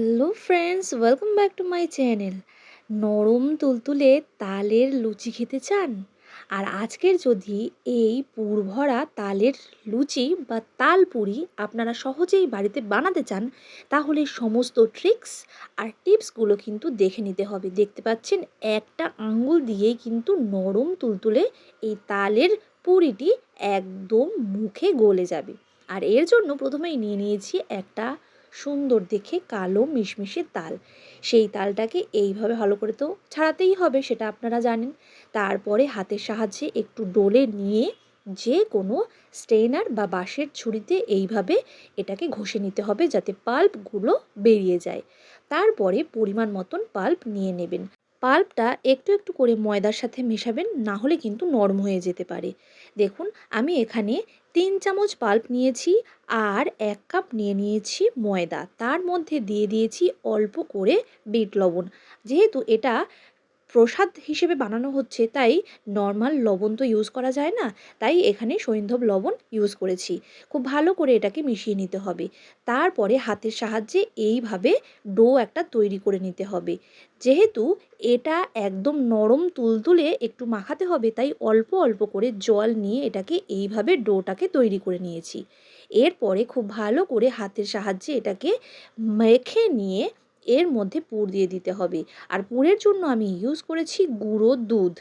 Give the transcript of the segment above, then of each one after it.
Hello friends, welcome back to my channel. নরম তুলতুলে তালের লুচি খেতে চান? আর আজকের যদি এই পুরভরা তালের লুচি বা তাল পুরি আপনারা সহজেই বাড়িতে বানাতে চান, তাহলে সমস্ত ট্রিক্স আর টিপসগুলো কিন্তু দেখে নিতে হবে। দেখতে পাচ্ছেন, একটা আঙ্গুল দিয়েই কিন্তু নরম তুলতুলে এই তালের পুরিটি একদম মুখে গলে যাবে। আর এর জন্য প্রথমেই নিয়ে নিয়েছি একটা সুন্দর দেখে কালো মিশমিশে তাল। সেই তালটাকে এইভাবে ভালো করে তো ছাড়াতেই হবে, সেটা আপনারা জানেন। তারপরে হাতের সাহায্যে একটু ডোলে নিয়ে যে কোনো স্ট্রেনার বা বাঁশের ছুরিতে এইভাবে এটাকে ঘষে নিতে হবে যাতে পাল্পগুলো বেরিয়ে যায়। তারপরে পরিমাণ মতন পাল্প নিয়ে নেবেন। পাল্পটা একটু একটু করে ময়দার সাথে মেশাবেন, না হলে কিন্তু নরম হয়ে যেতে পারে। দেখুন, আমি এখানে তিন চামচ পাল্প নিয়েছি আর এক কাপ নিয়ে নিয়েছি ময়দা। তার মধ্যে দিয়ে দিয়েছি অল্প করে বিট লবণ। যেহেতু এটা প্রসাদ হিসেবে বানানো হচ্ছে, তাই নর্মাল লবণ তো ইউজ করা যায় না, তাই এখানে সৈন্ধব লবণ ইউজ করেছি। খুব ভালো করে এটাকে মিশিয়ে নিতে হবে। তারপরে হাতের সাহায্যে এইভাবে ডো একটা তৈরি করে নিতে হবে। যেহেতু এটা একদম নরম তুলতুলে একটু মাখাতে হবে, তাই অল্প অল্প করে জল নিয়ে এটাকে এইভাবে ডোটাকে তৈরি করে নিয়েছি। এরপরে খুব ভালো করে হাতের সাহায্যে এটাকে মেখে নিয়ে এর মধ্যে পুর দিয়ে দিতে হবে। আর পুরের জন্য আমি ইউজ করেছি গুঁড়ো দুধ।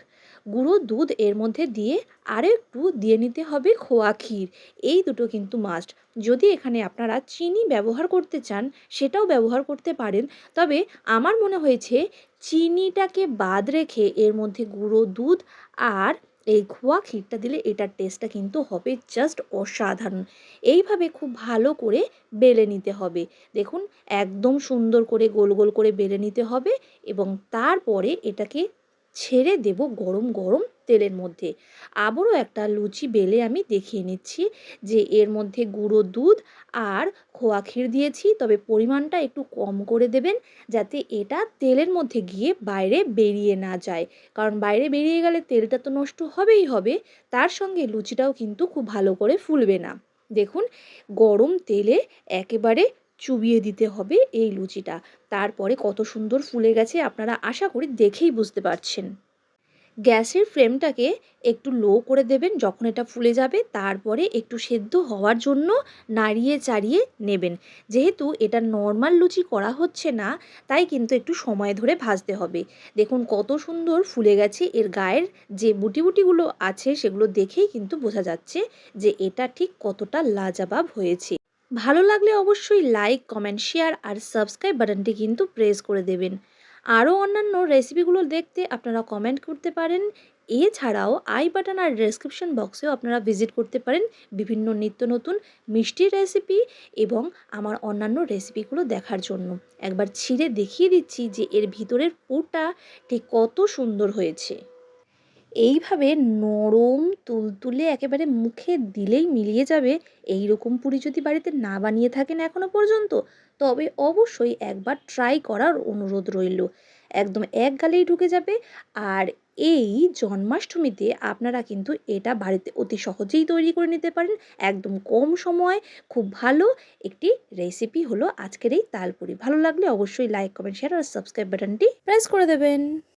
গুঁড়ো দুধ এর মধ্যে দিয়ে আর একটু দিয়ে নিতে হবে খোয়া ক্ষীর। এই দুটো কিন্তু মাস্ট যদি এখানে আপনারা চিনি ব্যবহার করতে চান, সেটাও ব্যবহার করতে পারেন। তবে আমার মনে হয়েছে, চিনিটাকে বাদ রেখে এর মধ্যে গুঁড়ো দুধ আর এই খোয়া ক্ষীরটা দিলে এটার টেস্টটা কিন্তু হবে জাস্ট অসাধারণ। এইভাবে খুব ভালো করে বেলে নিতে হবে। দেখুন, একদম সুন্দর করে গোল গোল করে বেলে নিতে হবে এবং তারপরে এটাকে ছেড়ে দেব গরম গরম তেলের মধ্যে। আবারও একটা লুচি বেলে আমি দেখিয়ে নিচ্ছি যে এর মধ্যে গুঁড়ো দুধ আর খোয়া ক্ষীর দিয়েছি। তবে পরিমাণটা একটু কম করে দেবেন যাতে এটা তেলের মধ্যে গিয়ে বাইরে বেরিয়ে না যায়। কারণ বাইরে বেরিয়ে গেলে তেলটা তো নষ্ট হবেই হবে, তার সঙ্গে লুচিটাও কিন্তু খুব ভালো করে ফুলবে না। দেখুন, গরম তেলে একেবারে চুবিয়ে দিতে হবে এই লুচিটা। তারপরে কত সুন্দর ফুলে গেছে আপনারা আশা করি দেখেই বুঝতে পারছেন। গ্যাসের ফ্লেমটাকে একটু লো করে দেবেন যখন এটা ফুলে যাবে, তারপরে একটু সেদ্ধ হওয়ার জন্য নাড়িয়ে চাড়িয়ে নেবেন। যেহেতু এটা নর্মাল লুচি করা হচ্ছে না, তাই কিন্তু একটু সময় ধরে ভাজতে হবে। দেখুন কত সুন্দর ফুলে গেছে, এর গায়ের যে বুটি বুটিগুলো আছে সেগুলো দেখেই কিন্তু বোঝা যাচ্ছে যে এটা ঠিক কতটা লাজাবাব হয়েছে। ভালো লাগলে অবশ্যই লাইক কমেন্ট শেয়ার আর সাবস্ক্রাইব বাটনটি কিন্তু প্রেস করে দেবেন। আরও অন্যান্য রেসিপিগুলো দেখতে আপনারা কমেন্ট করতে পারেন। এছাড়াও আই বাটন আর ডেসক্রিপশন বক্সেও আপনারা ভিজিট করতে পারেন বিভিন্ন নিত্য নতুন মিষ্টির রেসিপি এবং আমার অন্যান্য রেসিপিগুলো দেখার জন্য। একবার ছিঁড়ে দেখিয়ে দিচ্ছি যে এর ভিতরের পুরটা ঠিক কত সুন্দর হয়েছে। এইভাবে নরম তুলতুলে একেবারে মুখে দিলেই মিলিয়ে যাবে। এই রকম পুরি যদি বাড়িতে না বানিয়ে থাকেন এখনও পর্যন্ত, তবে অবশ্যই একবার ট্রাই করার অনুরোধ রইল। একদম এক গালেই ঢুকে যাবে। আর এই জন্মাষ্টমীতে আপনারা কিন্তু এটা বাড়িতে অতি সহজেই তৈরি করে নিতে পারেন। একদম কম সময়। খুব ভালো একটি রেসিপি হলো আজকের এই তালপুরি ভালো লাগলে অবশ্যই লাইক কমেন্ট শেয়ার আর সাবস্ক্রাইব বাটনটি প্রেস করে দেবেন।